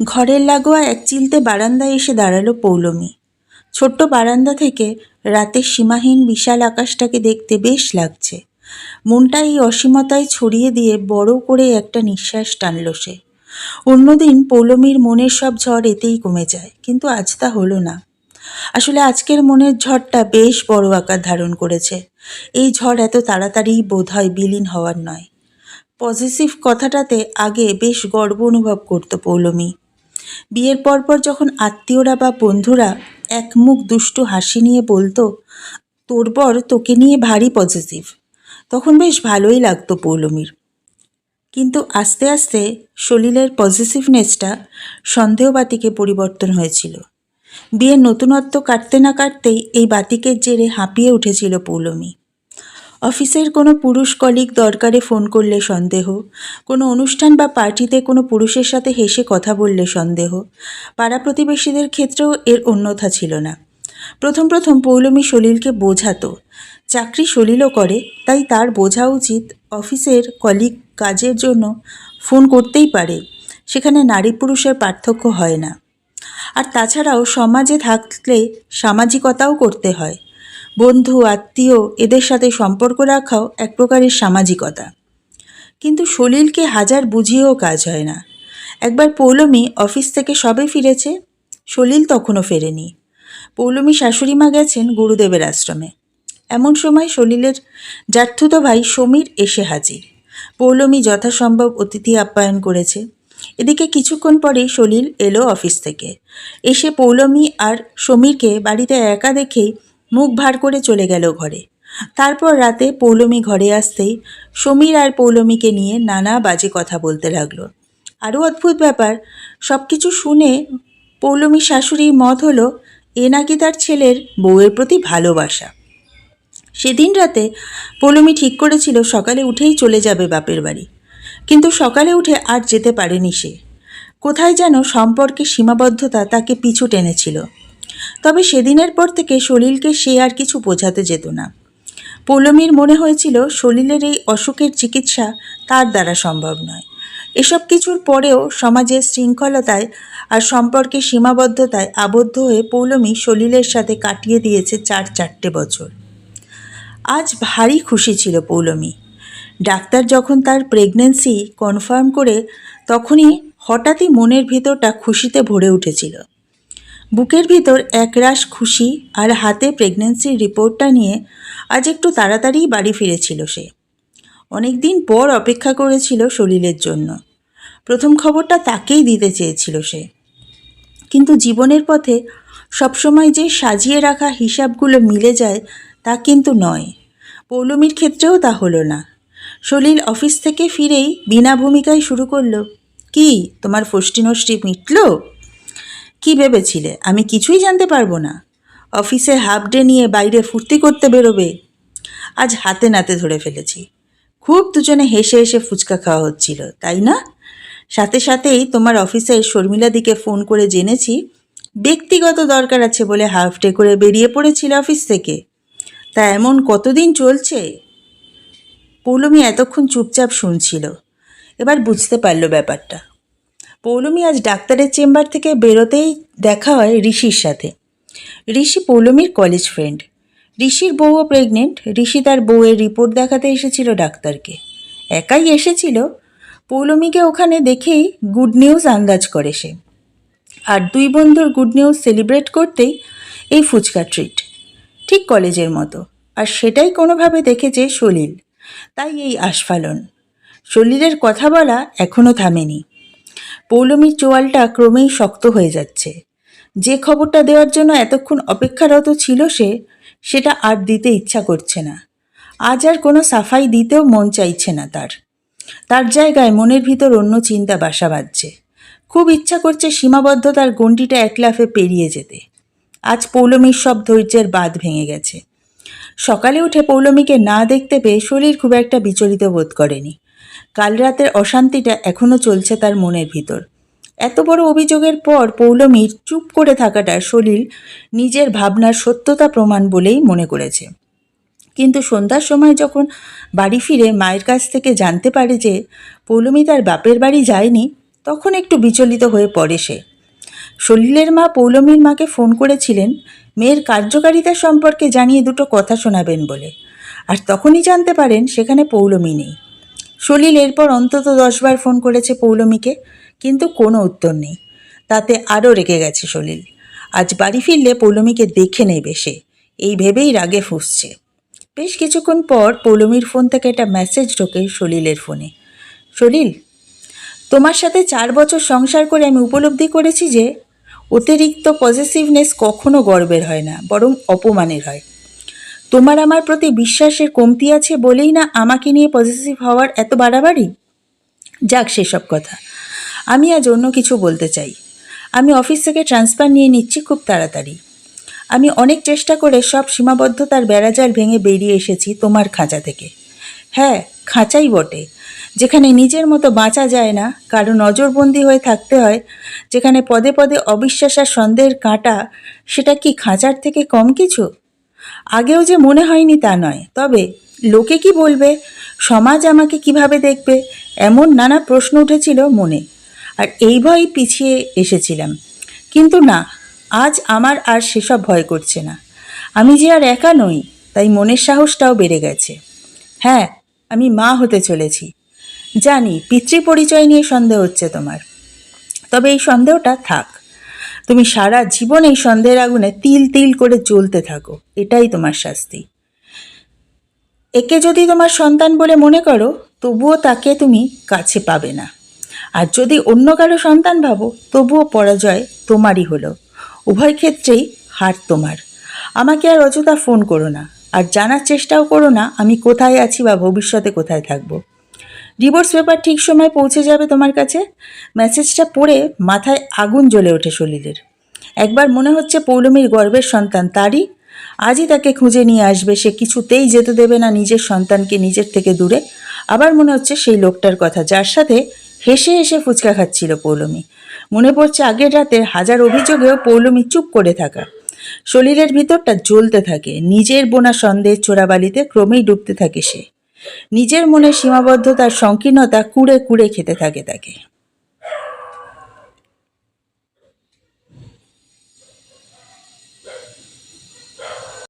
ঘরের লাগোয়া এক চিলতে বারান্দায় এসে দাঁড়াল পৌলমী। ছোট্ট বারান্দা থেকে রাতের সীমাহীন বিশাল আকাশটাকে দেখতে বেশ লাগছে। মনটা এই অসীমতায় ছড়িয়ে দিয়ে বড় করে একটা নিঃশ্বাস টানল সে। অন্যদিন পৌলমীর মনের সব ঝড় এতেই কমে যায়, কিন্তু আজ তা হলো না। আসলে আজকের মনের ঝড়টা বেশ বড় আকার ধারণ করেছে। এই ঝড় এত তাড়াতাড়ি বোধ হয় বিলীন হওয়ার নয়। পজিটিভ কথাটাতে আগে বেশ গর্ব অনুভব করত পৌলমী। বিয়ের পরপর যখন আত্মীয়রা বা বন্ধুরা এক মুখ দুষ্টু হাসি নিয়ে বলতো, তোর বর তোকে নিয়ে ভারী পজিটিভ তখন বেশ ভালোই লাগতো পৌলমীর। কিন্তু আস্তে আস্তে সলিলের পজিটিভনেসটা সন্দেহবাতিকে পরিবর্তন হয়েছিল। বিয়ের নতুনত্ব কাটতে না কাটতেই এই বাতিকের জেরে হাঁপিয়ে উঠেছিল পৌলমী। অফিসের কোনো পুরুষ কলিগ দরকারে ফোন করলে সন্দেহ। কোনো অনুষ্ঠান বা পার্টিতে কোনো পুরুষের সাথে হেসে কথা বললে সন্দেহ। পাড়া প্রতিবেশীদের ক্ষেত্রেও এর অন্যথা ছিল না। প্রথম প্রথম পৌলমী সলিলকে বোঝাতো। চাকরি সলিলও করে, তাই তার বোঝা উচিত অফিসের কলিগ কাজের জন্য ফোন করতেই পারে। সেখানে নারী পুরুষের পার্থক্য হয় না। আর তাছাড়াও সমাজে থাকলে সামাজিকতাও করতে হয়। বন্ধু, আত্মীয়, এদের সাথে সম্পর্ক রাখাও এক প্রকারের সামাজিকতা। কিন্তু সলিলকে হাজার বুঝিয়েও কাজ হয় না। একবার পৌলমী অফিস থেকে সবে ফিরেছে, সলিল তখনও ফেরেনি। পৌলমী শাশুড়িমা গেছেন গুরুদেবের আশ্রমে। এমন সময় সলিলের জার্থুত ভাই সমীর এসে হাজির। পৌলমী যথাসম্ভব অতিথি আপ্যায়ন করেছে। এদিকে কিছুক্ষণ পরেই সলিল এলো অফিস থেকে। এসে পৌলমী আর সমীরকে বাড়িতে একা দেখেই মুখ ভার করে চলে গেল ঘরে। তারপর রাতে পৌলমী ঘরে আসতেই সমীর আর পৌলমীকে নিয়ে নানা বাজে কথা বলতে লাগল। আরও অদ্ভুত ব্যাপার সব কিছু শুনে পৌলমীর শাশুড়ির মত হলো, এ নাকি তার ছেলের বউয়ের প্রতি ভালোবাসা। সেদিন রাতে পৌলমী ঠিক করেছিল সকালে উঠেই চলে যাবে বাপের বাড়ি। কিন্তু সকালে উঠে আর যেতে পারেনি সে। কোথায় যেন সম্পর্কে সীমাবদ্ধতা তাকে পিছু টেনেছিল। তবে সেদিনের পর থেকে সলিলকে সে আর কিছু বোঝাতে যেত না। পৌলমীর মনে হয়েছিল সলিলের এই অসুখের চিকিৎসা তার দ্বারা সম্ভব নয়। এসব কিছুর পরেও সমাজের শৃঙ্খলতায় আর সম্পর্কে সীমাবদ্ধতায় আবদ্ধ হয়ে পৌলমী সলিলের সাথে কাটিয়ে দিয়েছে চার চারটে বছর। আজ ভারী খুশি ছিল পৌলমী। ডাক্তার যখন তার প্রেগনেন্সি কনফার্ম করে, তখনই হঠাৎই মনের ভেতরটা খুশিতে ভরে উঠেছিল। বুকের ভিতর একরাশ খুশি আর হাতে প্রেগনেন্সির রিপোর্টটা নিয়ে আজ একটু তাড়াতাড়ি বাড়ি ফিরেছিল সে। অনেক দিন পর অপেক্ষা করেছিল সলিলের জন্য। প্রথম খবরটা তাকেই দিতে চেয়েছিল সে। কিন্তু জীবনের পথে সবসময় যে সাজিয়ে রাখা হিসাবগুলো মিলে যায় তা কিন্তু নয়। পৌলমীর ক্ষেত্রেও তা হলো না। সলিল অফিস থেকে ফিরেই বিনা ভূমিকায় শুরু করল, কি, তোমার ফষ্টি নষ্টি মিটল? কি ভেবেছিলে? আমি কিছুই জানতে পারব না। অফিসে হাফ ডে নিয়ে বাইরে ফুর্তি করতে বেরোবে। আজ হাতে নাতে ধরে ফেলেছি। খুব দুজনে হেসে হেসে ফুচকা খাওয়া হচ্ছিল, তাই না? সাথে সাথেই তোমার অফিসের শর্মিলা দিকে ফোন করে জেনেছি, ব্যক্তিগত দরকার আছে বলে হাফ ডে করে বেরিয়ে পড়েছিল অফিস থেকে। তা এমন কতদিন চলছে? পৌলমি এতক্ষণ চুপচাপ শুনছিল। এবার বুঝতে পারল ব্যাপারটা। পৌলমী আজ ডাক্তারের চেম্বার থেকে বেরোতেই দেখা হয় ঋষির সাথে। ঋষি পৌলমীর কলেজ ফ্রেন্ড ঋষির বউও প্রেগনেন্ট ঋষি তার বউয়ের রিপোর্ট দেখাতে এসেছিল ডাক্তারকে। একাই এসেছিল। পৌলমীকে ওখানে দেখেই গুড নিউজ আন্দাজ করে সে। আর দুই বন্ধুর গুড নিউজ সেলিব্রেট করতেই এই ফুচকা ট্রিট ঠিক কলেজের মতো। আর সেটাই কোনোভাবে দেখেছে সলিল। তাই এই আস্ফালন। সলিলের কথা বলা এখনও থামেনি। পৌলমীর চোয়ালটা ক্রমেই শক্ত হয়ে যাচ্ছে। যে খবরটা দেওয়ার জন্য এতক্ষণ অপেক্ষারত ছিল সে, সেটা আর দিতে ইচ্ছা করছে না। আজ আর কোনো সাফাই দিতেও মন চাইছে না তার। তার জায়গায় মনের ভিতর অন্য চিন্তা বাসা বাঁধছে। খুব ইচ্ছা করছে সীমাবদ্ধতার গণ্ডিটা একলাফে পেরিয়ে যেতে। আজ পৌলমীর সব ধৈর্যের বাঁধ ভেঙে গেছে। সকালে উঠে পৌলমীকে না দেখতে পেয়ে শরীর খুব একটা বিচলিত বোধ করেনি। কাল রাতের অশান্তিটা এখনও চলছে তার মনের ভিতর। এত বড় অভিযোগের পর পৌলমীর চুপ করে থাকাটা সলিল নিজের ভাবনার সত্যতা প্রমাণ বলেই মনে করেছে। কিন্তু সন্ধ্যার সময় যখন বাড়ি ফিরে মায়ের কাছ থেকে জানতে পারে যে পৌলমী তার বাপের বাড়ি যায়নি, তখন একটু বিচলিত হয়ে পড়ে সে। সলিলের মা পৌলমীর মাকে ফোন করেছিলেন, মেয়ের কার্যকারিতা সম্পর্কে জানিয়ে দুটো কথা শোনাবেন বলে। আর তখনই জানতে পারেন সেখানে পৌলমী নেই। সলিল এরপর অন্তত দশবার ফোন করেছে পৌলমীকে, কিন্তু কোনো উত্তর নেই। তাতে আরও রেগে গেছে সলিল। আজ বাড়ি ফিরলে পৌলমীকে দেখে নেবে সে। এই ভেবেই রাগে ফুঁসছে। বেশ কিছুক্ষণ পর পৌলমীর ফোন থেকে একটা মেসেজ ঢোকে সলিলের ফোনে। সলিল, তোমার সাথে চার বছর সংসার করে আমি উপলব্ধি করেছি যে, অতিরিক্ত পজিটিভনেস কখনো গর্বের হয় না, বরং অপমানের হয়। তোমার আমার প্রতি বিশ্বাসের কমতি আছে বলেই না আমাকে নিয়ে পজিটিভ হওয়ার এত বাড়াবাড়ি? যাক সেসব কথা। আমি আজ অন্য কিছু বলতে চাই। আমি অফিস থেকে ট্রান্সফার নিয়ে নিচ্ছি খুব তাড়াতাড়ি। আমি অনেক চেষ্টা করে সব সীমাবদ্ধতার বেড়াজাল ভেঙে বেরিয়ে এসেছি তোমার খাঁচা থেকে। হ্যাঁ খাঁচাই বটে। যেখানে নিজের মতো বাঁচা যায় না, কারও নজরবন্দি হয়ে থাকতে হয়, যেখানে পদে পদে অবিশ্বাস আর সন্দেহের কাঁটা, সেটা কি খাঁচার থেকে কম কিছু? আগেও যে মনে হয়নি তা নয়। তবে লোকে কি বলবে? সমাজ আমাকে কীভাবে দেখবে? এমন নানা প্রশ্ন উঠেছিল মনে। আর এই ভয়ই পিছিয়ে এসেছিলাম। কিন্তু না, আজ আমার আর সেসব ভয় করছে না। আমি যে আর একা নই, তাই মনের সাহসটাও বেড়ে গেছে। হ্যাঁ আমি মা হতে চলেছি। জানি পিতৃ পরিচয় নিয়ে সন্দেহ হচ্ছে তোমার। তবে এই সন্দেহটা থাক। তুমি সারা জীবন এই সন্দেহের আগুনে তিল তিল করে জ্বলতে থাকো। এটাই তোমার শাস্তি। একে যদি তোমার সন্তান বলে মনে করো, তবুও তাকে তুমি কাছে পাবে না। আর যদি অন্য কারও সন্তান ভাবো, তবুও পরাজয় তোমারই হলো। উভয় ক্ষেত্রেই হার তোমার। আমাকে আর অযথা ফোন করো না। আর জানার চেষ্টাও করো না, আমি কোথায় আছি বা ভবিষ্যতে কোথায় থাকব। ডিভোর্স পেপার ঠিক সময় পৌঁছে যাবে তোমার কাছে? মেসেজটা পড়ে মাথায় আগুন জ্বলে ওঠে সলিলের। একবার মনে হচ্ছে পৌলমীর গর্বের সন্তান, তারই। আজই তাকে খুঁজে নিয়ে আসবে, সে কিছুতেই যেতে দেবে না নিজের সন্তানকে নিজের থেকে দূরে। আবার মনে হচ্ছে সেই লোকটার কথা, যার সাথে হেসে হেসে ফুচকা খাচ্ছিল পৌলমী। মনে পড়ছে আগের রাতের হাজার অভিযোগেও পৌলমী চুপ করে থাকা। শরীরের ভিতরটা জ্বলতে থাকে, নিজের বোনা সন্দেহের চোরাবালিতে ক্রমেই ডুবতে থাকে সে। নিজের মনে সীমাবদ্ধতার সংকীর্ণতা কুড়ে কুড়ে খেতে থাকে তাকে।